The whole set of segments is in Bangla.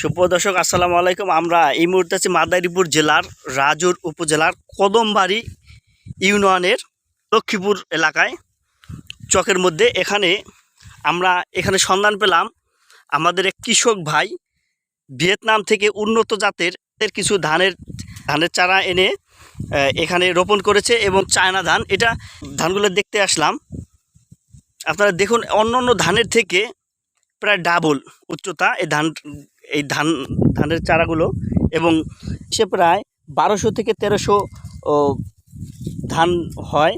সুপ্রদর্শক আসসালামু আলাইকুম। আমরা এই মুহূর্তে আছি মাদারীপুর জেলার রাজুর উপজেলার কদমবাড়ি ইউনিয়নের লক্ষ্মীপুর এলাকায়। চকের মধ্যে এখানে আমরা এখানে সন্ধান পেলাম আমাদের এক কৃষক ভাই ভিয়েতনাম থেকে উন্নত জাতের এর কিছু ধানের ধানের চারা এনে এখানে রোপণ করেছে এবং চায়না ধান, এটা ধানগুলো দেখতে আসলাম। আপনারা দেখুন অন্য অন্য ধানের থেকে প্রায় ডাবল উচ্চতা এই ধান এই ধান, ধানের চারাগুলো এবং সে প্রায় বারোশো থেকে তেরোশো ধান হয়।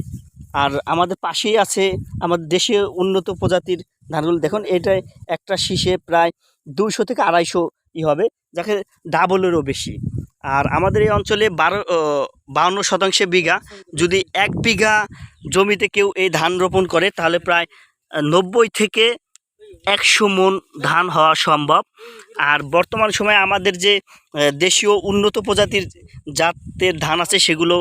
আর আমাদের পাশেই আছে আমাদের দেশে উন্নত প্রজাতির ধানগুলো। দেখুন এটাই একটা শীষে প্রায় দুশো থেকে আড়াইশো ই হবে, যাকে ডাবলেরও বেশি। আর আমাদের এই অঞ্চলে বারো বাউন্ন শতাংশে বিঘা। যদি এক বিঘা জমিতে কেউ এই ধান রোপণ করে, তাহলে প্রায় নব্বই থেকে একশো মন ধান হওয়া সম্ভব। আর বর্তমান সময়ে আমাদের যে দেশীয় উন্নত প্রজাতির জাতের ধান আছে, সেগুলো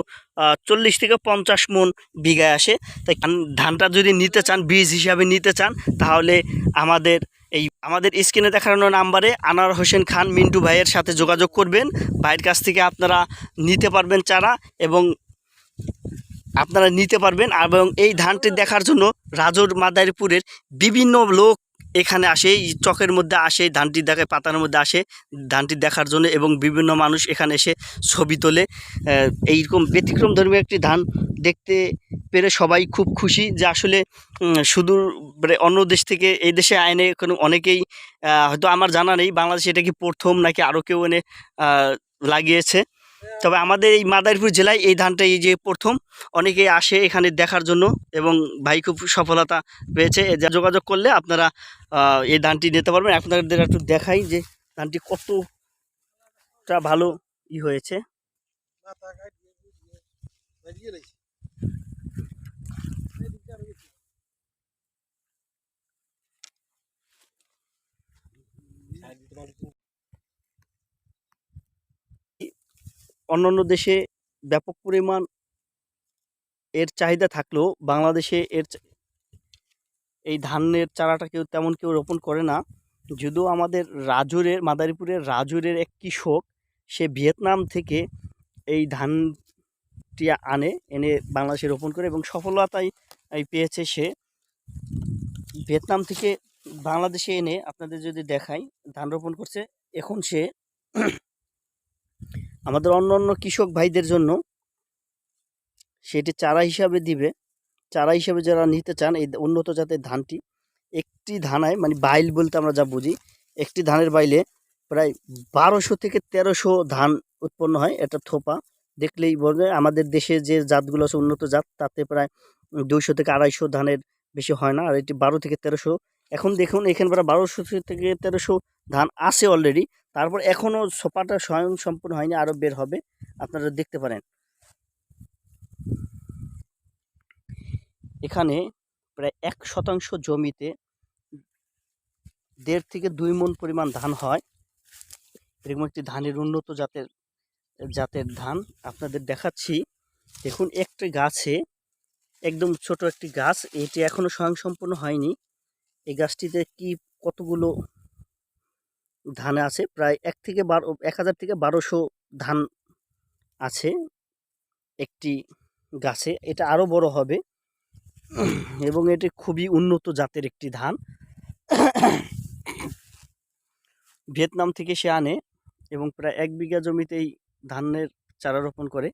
চল্লিশ থেকে পঞ্চাশ মন বিঘায় আসে। তাই ধানটা যদি নিতে চান, বীজ হিসাবে নিতে চান, তাহলে আমাদের এই, আমাদের স্ক্রিনে দেখানো নাম্বারে আনার হোসেন খান মিন্টু ভাইয়ের সাথে যোগাযোগ করবেন। ভাইয়ের কাছ থেকে আপনারা নিতে পারবেন চারা এবং আপনারা নিতে পারবেন। এবং এই ধানটি দেখার জন্য রাজোর মাদারীপুরের বিভিন্ন লোক এখানে আসে চকের মধ্যে আসে, ধানটি দেখে পাতার মধ্যে আসে, ধানটি দেখার জন্য এবং বিভিন্ন মানুষ এখানে এসে ছবি তোলে। এইরকম ব্যতিক্রম ধর্মীয় একটি ধান দেখতে পেরে সবাই খুব খুশি যে আসলে সুদূর মানে অন্য দেশ থেকে এই দেশে আইনে কোনো অনেকেই হয়তো আমার জানা নেই, বাংলাদেশে এটা কি প্রথম নাকি আরও কেউ এনে লাগিয়েছে। তবে আমাদের এই মাদারীপুর জেলায় এই ধানটা এই যে প্রথম অনেকেই আসে এখানে দেখার জন্য এবং ভাই খুব সফলতা পেয়েছে। যোগাযোগ করলে আপনারা এই ধানটি নিতে পারবেন। আপনাদের একটু দেখাই যে ধানটি কতটা ভালো ই হয়েছে। অন্যান্য দেশে ব্যাপক পরিমাণ এর চাহিদা থাকলেও বাংলাদেশে এর এই ধানের চারাটা কেউ তেমন কেউ রোপণ করে না। যদিও আমাদের রাজুরের, মাদারীপুরের রাজুরের এক কৃষক, সে ভিয়েতনাম থেকে এই ধানটি আনে, এনে বাংলাদেশে রোপণ করে এবং সফলতাই এই পেয়েছে সে। ভিয়েতনাম থেকে বাংলাদেশে এনে আপনাদের যদি দেখাই, ধান রোপণ করছে, এখন সে আমাদের অন্য অন্য কৃষক ভাইদের জন্য সেটি চারা হিসাবে দিবে। চারা হিসাবে যারা নিতে চান, এই উন্নত জাতের ধানটি, একটি ধানায় মানে বাইল বলতে আমরা যা বুঝি, একটি ধানের বাইলে প্রায় বারোশো থেকে তেরোশো ধান উৎপন্ন হয় এটা থোপা। দেখলেই বলবে আমাদের দেশে যে জাতগুলো আছে উন্নত জাত, তাতে প্রায় দুইশো থেকে আড়াইশো ধানের বেশি হয় না, আর এটি বারো থেকে তেরোশো। এখন দেখুন, এখানে প্রায় বারোশো থেকে তেরোশো ধান আছে অলরেডি তারপর এখনও সোপাটা স্বয়ং সম্পূর্ণ হয়নি, আরও বের হবে। আপনারা দেখতে পারেন। এখানে প্রায় এক শতাংশ জমিতে দেড় থেকে দুই মন পরিমাণ ধান হয়। এরকম একটি ধানের উন্নত জাতের জাতের ধান আপনাদের দেখাচ্ছি। দেখুন, একটি গাছে, একদম ছোট একটি গাছ, এটি এখনও স্বয়ংসম্পূর্ণ হয়নি। এই গাছটিতে কি কতগুলো ধান আছে। প্রায় এক থেকে বারো, এক হাজার থেকে বারোশো ধান আছে একটি গাছে। এটা আরও বড় হবে এবং এটি খুবই উন্নত জাতের একটি ধান। ভিয়েতনাম থেকে সে আনে এবং প্রায় এক বিঘা জমিতেই ধানের চারা রোপণ করে।